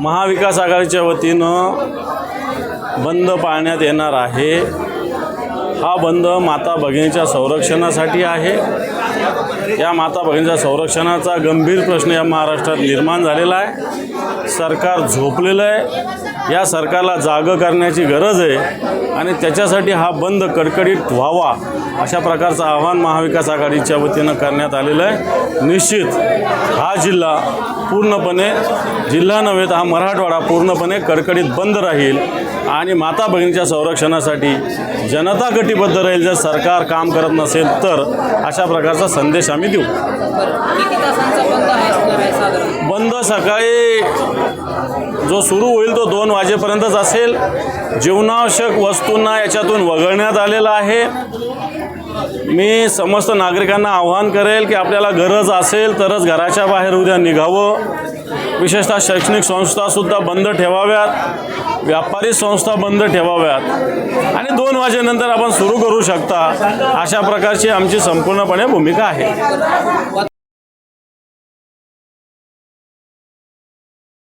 महाविकास आघाडीच्या वतीनं बंद पाळण्यात येणार आहे. हा बंद माता भगिनीच्या संरक्षणासाठी आहे. या माता भगिनीच्या संरक्षणाचा गंभीर प्रश्न या महाराष्ट्रात निर्माण झालेला आहे. सरकार झोपलेलं आहे. या सरकारला जागं करण्याची गरज आहे आणि त्याच्यासाठी हा बंद कडकडीत व्हावा अशा प्रकारचं आव्हान महाविकास आघाडीच्या वतीनं करण्यात आलेलं आहे. निश्चित हा जिल्हा पूर्णपणे जिल्हा नव्हे तर हा मराठवाडा पूर्णपणे कडकडीत बंद राहील आणि माता भगिनीच्या संरक्षणासाठी जनता कटिबद्ध राहील जर सरकार काम करत नसेल तर अशा प्रकारचा संदेश आम्ही देऊ. बंद सकाळी जो सुरू होईल तो दोन वाजेपर्यंतच असेल. जीवनावश्यक वस्तूंना याच्यातून वगळण्यात आलेलं आहे. मी समस्त नागरिकांना आव्हान करेल की आपल्याला गरज असेल तरच घराच्या बाहेर उद्या निघावं. विशेषतः शैक्षणिक संस्थासुद्धा बंद ठेवाव्यात. व्यापारी संस्था बंद ठेवाव्यात. आणि दोन वाजेनंतर आपण सुरू करू शकता. अशा प्रकारची आमची संपूर्णपणे भूमिका आहे.